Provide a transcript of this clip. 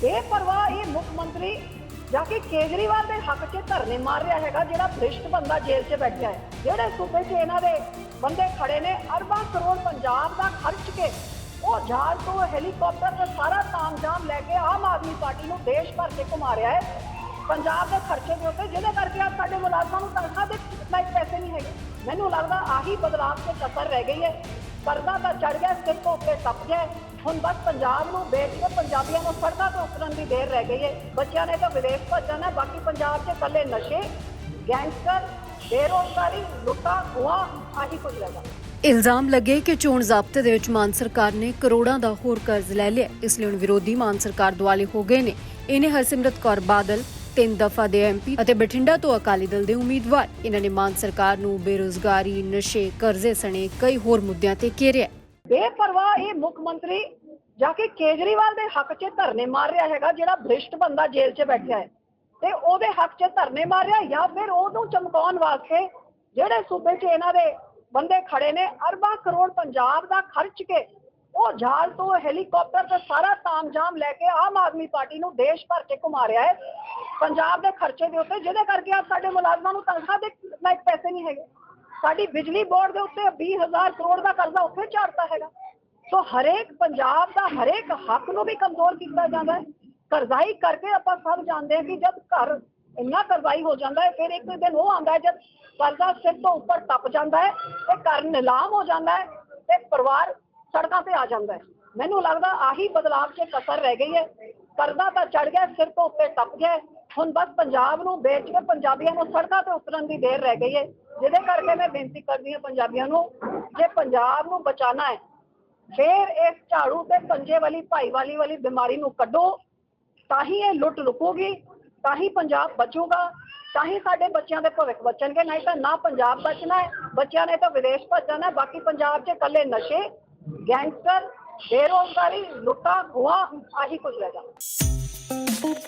ਬੇਪਰਵਾਹ ਇਹ ਮੁੱਖ ਮੰਤਰੀ ਜਾ ਕੇ ਕੇਜਰੀਵਾਲ ਦੇ ਹੱਕ 'ਚ ਧਰਨੇ ਮਾਰ ਰਿਹਾ ਹੈਗਾ, ਜਿਹੜਾ ਭ੍ਰਿਸ਼ਟ ਬੰਦਾ ਜੇਲ੍ਹ 'ਚ ਬੈਠਾ ਹੈ। ਜਿਹੜੇ ਸੂਬੇ 'ਚ ਇਹਨਾਂ ਦੇ ਬੰਦੇ ਖੜੇ ਨੇ, ਅਰਬਾਂ ਕਰੋੜ ਪੰਜਾਬ ਦਾ ਖਰਚ ਕੇ ਉਹ ਜਹਾਜ਼ ਤੋਂ ਹੈਲੀਕਾਪਟਰ ਤੇ ਸਾਰਾ ਤਾਮਝਾਮ ਲੈ ਕੇ ਆਮ ਆਦਮੀ ਪਾਰਟੀ ਨੂੰ ਦੇਸ਼ ਭਰ ਕੇ ਘੁਮਾ ਰਿਹਾ ਹੈ। ਪੰਜਾਬ ਦੇ ਖਰਚੇ ਦੇ ਉੱਤੇ, ਜਿਹਦੇ ਕਰਕੇ ਆ ਸਾਡੇ ਮੁਲਾਜ਼ਮਾਂ ਨੂੰ ਤਨਖਾਹ ਦੇ ਲਾਇਕ ਪੈਸੇ ਨਹੀਂ ਹੈਗੇ। ਮੈਨੂੰ ਲੱਗਦਾ ਆਹੀ ਬਦਲਾਅ ਤੇ ਕਸਰ ਰਹਿ ਗਈ ਹੈ। ਪਰਦਾ ਤਾਂ ਚੜ ਗਿਆ, ਸਿਰ ਤੋਂ ਉੱਤੇ ਟੱਪ ਗਿਆ। ਹੁਣ ਬਸ ਪੰਜਾਬ ਨੂੰ ਵੇਚ ਕੇ ਪੰਜਾਬੀਆਂ ਨੂੰ ਸੜਕਾਂ ਤੇ ਉਤਰਨ ਦੀ ਦੇਰ ਰਹਿ ਗਈ ਹੈ ਬੱਚਿਆਂ ਨੇ ਤਾਂ ਵਿਦੇਸ਼ ਭੱਜਣਾ ਬਾਕੀ ਪੰਜਾਬ 'ਚ ਇਕੱਲੇ ਨਸ਼ੇ, ਗੈਂਗਸਟਰ, ਬੇਰੋਜ਼ਗਾਰੀ, ਲੁੱਟਾਂ, ਖੋਹਾਂ, ਆਹੀ ਕੁਝ ਰਹਿ ਇਲਜ਼ਾਮ ਲੱਗੇ ਕਿ ਚੋਣ ਜ਼ਾਬਤੇ ਦੇ ਵਿੱਚ ਮਾਨ ਸਰਕਾਰ ਨੇ ਕਰੋੜਾਂ ਦਾ ਹੋਰ ਕਰਜ਼ ਲੈ ਲਿਆ। ਇਸ ਲਈ ਹੁਣ ਵਿਰੋਧੀ ਮਾਨ ਸਰਕਾਰ ਦੁਆਲੇ ਹੋ ਗਏ ਨੇ। ਇਹਨੇ ਹਰਸਿਮਰਤ ਕੌਰ ਬਾਦਲ ਤਿੰਨ ਦਫਾ ਦੇ ਐਮਪੀ ਅਤੇ ਬਠਿੰਡਾ ਤੋਂ ਅਕਾਲੀ ਦਲ ਦੇ ਉਮੀਦਵਾਰ। ਇਹਨਾਂ ਨੇ ਮਾਨ ਸਰਕਾਰ ਨੂੰ ਬੇਰੋਜ਼ਗਾਰੀ, ਨਸ਼ੇ, ਕਰਜ਼ੇ ਸਣੇ ਕਈ ਹੋਰ ਮੁੱਦਿਆਂ ਤੇ ਘੇਰਿਆ ਬੇਪਰਵਾਹ ਇਹ ਮੁੱਖ ਮੰਤਰੀ ਜਾ ਕੇ ਕੇਜਰੀਵਾਲ ਦੇ ਹੱਕ 'ਚ ਧਰਨੇ ਮਾਰ ਰਿਹਾ ਹੈਗਾ, ਜਿਹੜਾ ਭ੍ਰਿਸ਼ਟ ਬੰਦਾ ਜੇਲ੍ਹ 'ਚ ਬੈਠਾ ਹੈ। ਤੇ ਉਹਦੇ ਹੱਕ 'ਚ ਧਰਨੇ ਮਾਰ ਰਿਹਾ ਜਾਂ ਫਿਰ ਉਹਨੂੰ ਚਮਕਾਉਣ ਵਾਸਤੇ ਜਿਹੜੇ ਸੂਬੇ 'ਚ ਇਹਨਾਂ ਦੇ ਬੰਦੇ ਖੜੇ ਨੇ, ਅਰਬਾਂ ਕਰੋੜ ਪੰਜਾਬ ਦਾ ਖਰਚ ਕੇ ਉਹ ਜਾਲ ਤੋਂ ਹੈਲੀਕਾਪਟਰ ਤੇ ਸਾਰਾ ਤਾਮਝਾਮ ਲੈ ਕੇ ਆਮ ਆਦਮੀ ਪਾਰਟੀ ਨੂੰ ਦੇਸ਼ ਭਰ ਕੇ ਘੁਮਾ ਰਿਹਾ ਹੈ। ਪੰਜਾਬ ਦੇ ਖਰਚੇ ਦੇ ਉੱਤੇ, ਜਿਹਦੇ ਕਰਕੇ ਆ ਸਾਡੇ ਮੁਲਾਜ਼ਮਾਂ ਨੂੰ ਤਨਖਾਹ ਦੇ ਲਾਇਕ ਪੈਸੇ ਨਹੀਂ ਹੈਗੇ। ਸਾਡੀ ਬਿਜਲੀ ਬੋਰਡ ਦੇ ਉੱਤੇ 20000 ਕਰੋੜ ਦਾ ਕਰਜ਼ਾ ਉੱਥੇ ਝਾੜਤਾ ਹੈਗਾ। ਸੋ ਹਰੇਕ ਪੰਜਾਬ ਦਾ ਹਰੇਕ ਹੱਕ ਨੂੰ ਵੀ ਕਮਜ਼ੋਰ ਕੀਤਾ ਜਾਂਦਾ ਹੈ। ਕਰਜ਼ਾਈ ਕਰਕੇ ਆਪਾਂ ਸਭ ਜਾਣਦੇ ਹਾਂ ਕਿ ਜਦ ਘਰ ਇੰਨਾ ਕਰਜ਼ਾਈ ਹੋ ਜਾਂਦਾ ਹੈ, ਫਿਰ ਇੱਕ ਦਿਨ ਉਹ ਆਉਂਦਾ ਹੈ, ਜਦ ਕਰਜ਼ਾ ਸਿਰ ਤੋਂ ਉੱਪਰ ਟੱਪ ਜਾਂਦਾ ਹੈ, ਤੇ ਘਰ ਨਿਲਾਮ ਹੋ ਜਾਂਦਾ ਹੈ, ਤੇ ਪਰਿਵਾਰ ਸੜਕਾਂ ਤੇ ਆ ਜਾਂਦਾ ਹੈ। ਮੈਨੂੰ ਲੱਗਦਾ ਆਹੀ ਬਦਲਾਅ 'ਚ ਕਸਰ ਰਹਿ ਗਈ ਹੈ। ਕਰਜ਼ਾ ਤਾਂ ਚੜ ਗਿਆ, ਸਿਰ ਤੋਂ ਉੱਤੇ ਟੱਪ ਗਿਆ ਹੁਣ ਬਸ ਪੰਜਾਬ ਨੂੰ ਵੇਚ ਕੇ ਪੰਜਾਬੀਆਂ ਨੂੰ ਸੜਕਾਂ ਤੇ ਉਤਰਨ ਦੀ ਦੇਰ ਰਹਿ ਗਈ ਹੈ ਜਿਹਦੇ ਕਰਕੇ ਮੈਂ ਬੇਨਤੀ ਕਰਦੀ ਹਾਂ ਪੰਜਾਬੀਆਂ ਨੂੰ, ਜੇ ਪੰਜਾਬ ਨੂੰ ਬਚਾਉਣਾ ਹੈ, ਫਿਰ ਇਸ ਝਾੜੂ ਤੇ ਪੰਜੇ ਵਾਲੀ, ਭਾਈ ਵਾਲੀ ਬਿਮਾਰੀ ਨੂੰ ਕੱਢੋ, ਤਾਂ ਹੀ ਇਹ ਲੁੱਟ ਰੁਕੂਗੀ, ਤਾਂ ਹੀ ਪੰਜਾਬ ਬਚੂਗਾ, ਤਾਂ ਹੀ ਸਾਡੇ ਬੱਚਿਆਂ ਦੇ ਭਵਿੱਖ ਬਚਣਗੇ, ਨਹੀਂ ਤਾਂ ਨਾ ਪੰਜਾਬ ਬਚਣਾ ਹੈ, ਬੱਚਿਆਂ ਨੇ ਤਾਂ ਵਿਦੇਸ਼ ਭੱਜਣਾ ਹੈ, ਬਾਕੀ ਪੰਜਾਬ 'ਚ ਇਕੱਲੇ ਨਸ਼ੇ, ਗੈਂਗਸਟਰ, ਬੇਰੋਜ਼ਗਾਰੀ, ਲੁੱਟਾਂ, ਖੋਹਾਂ, ਆਹੀ ਕੁਝ ਰਹਿ ਜਾਣਾ